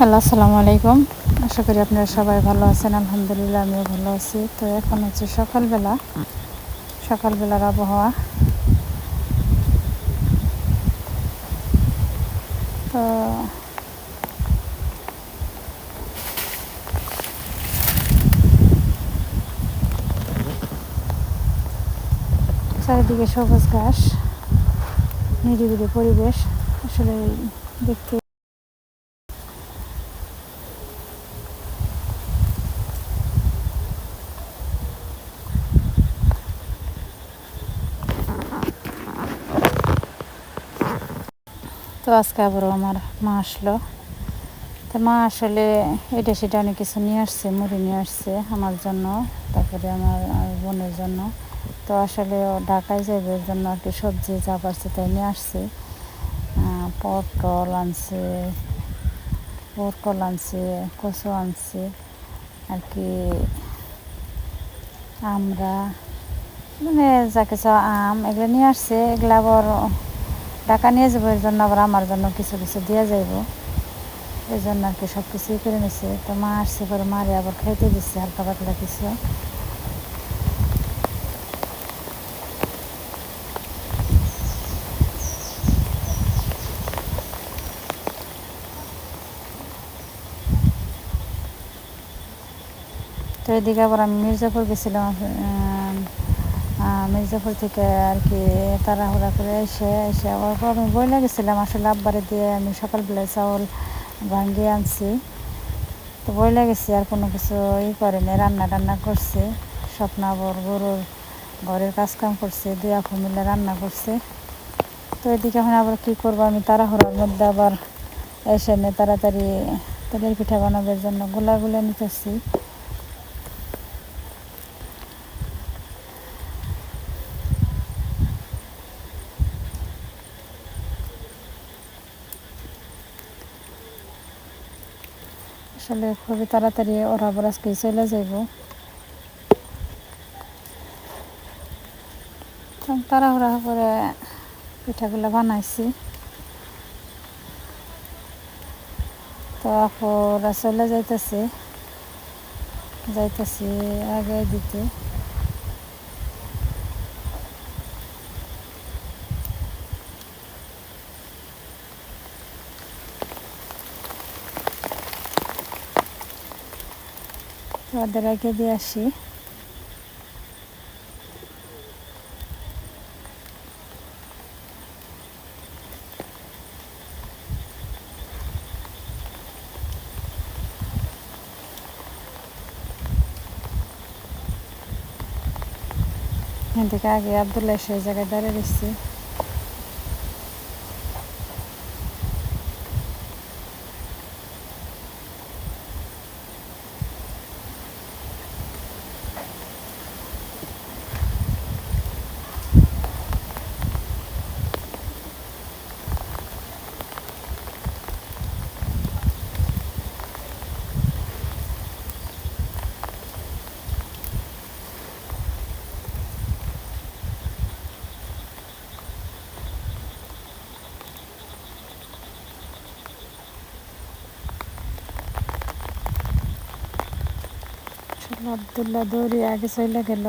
Hello, আসসালামু আলাইকুম। আশা করি আপনারা সবাই ভালো আছেন। আলহামদুলিল্লাহ, আমিও ভালো আছি। তো এখন হচ্ছে সকালবেলা, সকালবেলার আবহাওয়া। তো চারিদিকে সবুজ ঘাস, নিরিবিলি পরিবেশ। আসলে দেখতে তো আজকে আবারও আমার মা আসলো। তো মা আসলে এটা সেটা অনেক কিছু নিয়ে আসছে, মুড়ি নিয়ে আসছে আমার জন্য, তারপরে আমার বোনের জন্য। তো আসলে ঢাকায় যাবে জন্য আর কি সবজি যা পারছে তাই নিয়ে আসছে। পটল আনছে পটল আনছে, কচু আনছে, আর কি আমরা মানে যা কিছু আম এগুলো নিয়ে আসছে। এগুলো আবার টাকা নিয়ে যাব এর জন্য আবার আমার জন্য কিছু কিছু দিয়ে যাইব। এই জন্য আর কি সব কিছুই করে নিছে। তো মা আসছে পরে মারে আবার খাইতে দিচ্ছে হালকা পাতলা কিছু। তো এদিকে আবার আমি মির্জাপুর গেছিলাম মির্জাপুর থেকে আর কি তাড়াহুড়া করে এসে এসে আবার আমি বইলে গেছিলাম, আসলে আব্বারে দিয়ে আমি সকালবেলায় চাউল ভাঙ্গিয়ে আনছি। তো বইলে গেছি, আর কোনো কিছু ই করেনি রান্না টান্না করছে স্বপ্ন আবার গরুর ঘরের কাজকাম করছে, দুই আপু মিলে রান্না করছে। তো এদিকে এখন আবার কী করব, আমি তাড়াহুড়ার মধ্যে আবার এসে নে তাড়াতাড়ি তেলের পিঠা বানাবার জন্য গোলা গুলা নিতেছি। আসলে খুবই তাড়াতাড়ি ওরা আবার আজকে চলে যাইব। তাড়াহুড়া করে পিঠাগুলো বানাইছি। তো আপুরা চলে যাইতেছে। যাইতেছি আগে দিতে। ওদের আগে দিয়ে আসি। এদিকে আগে আবদুল্লাহ সেই জায়গায় দাঁড়িয়ে দিচ্ছি আবদুল্লাহ দৌড়ে আগে চলে গেল।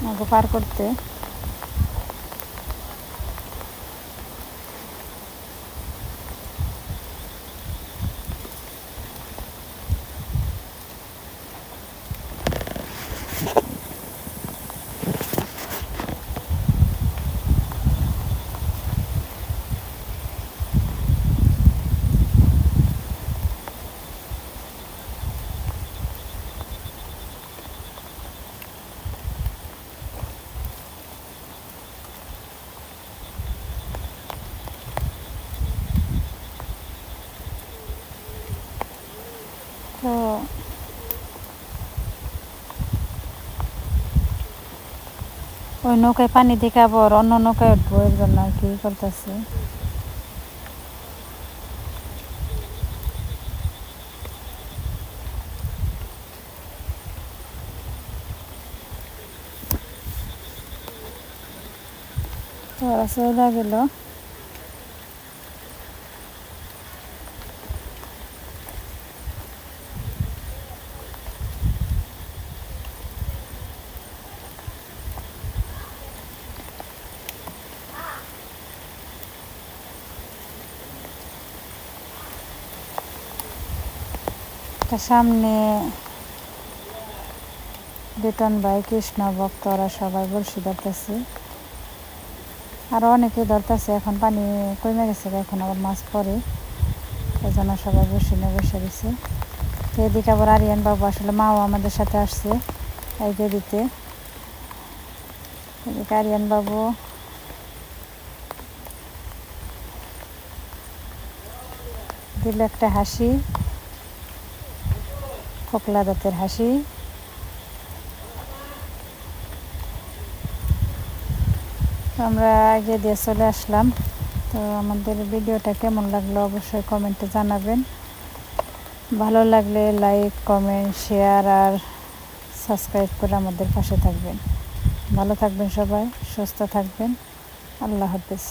আমাকে পার করতে। ওই নৌকায় পানি দেখে আবার অন্য নৌকায় উঠবো, এর জন্য আর কি করতেছে ওরা চলে গেল। তা সামনে বেতন ভাই, কৃষ্ণ ভক্ত ওরা সবাই বলছি ধরতেছে। আরও অনেকে ধরতেছে, এখন পানি কমে গেছে এখন আবার মাছ পড়ে। এই জন্য সবাই বসে নিয়ে বসে গেছে এদিকে আবার আরিয়ান বাবু আসলে মাও আমাদের সাথে আসছে, এই দিতে এদিকে আরিয়ান বাবু। দিল একটা হাসি। ফোকলা দাঁতের হাসি। আমরা আগে দিয়ে চলে আসলাম। তো আমাদের ভিডিওটা কেমন লাগল অবশ্যই কমেন্টে জানাবেন। ভালো লাগলে লাইক কমেন্ট শেয়ার আর সাবস্ক্রাইব করে আমাদের পাশে থাকবেন। ভালো থাকবেন সবাই, সুস্থ থাকবেন। আল্লাহ হাফিজ।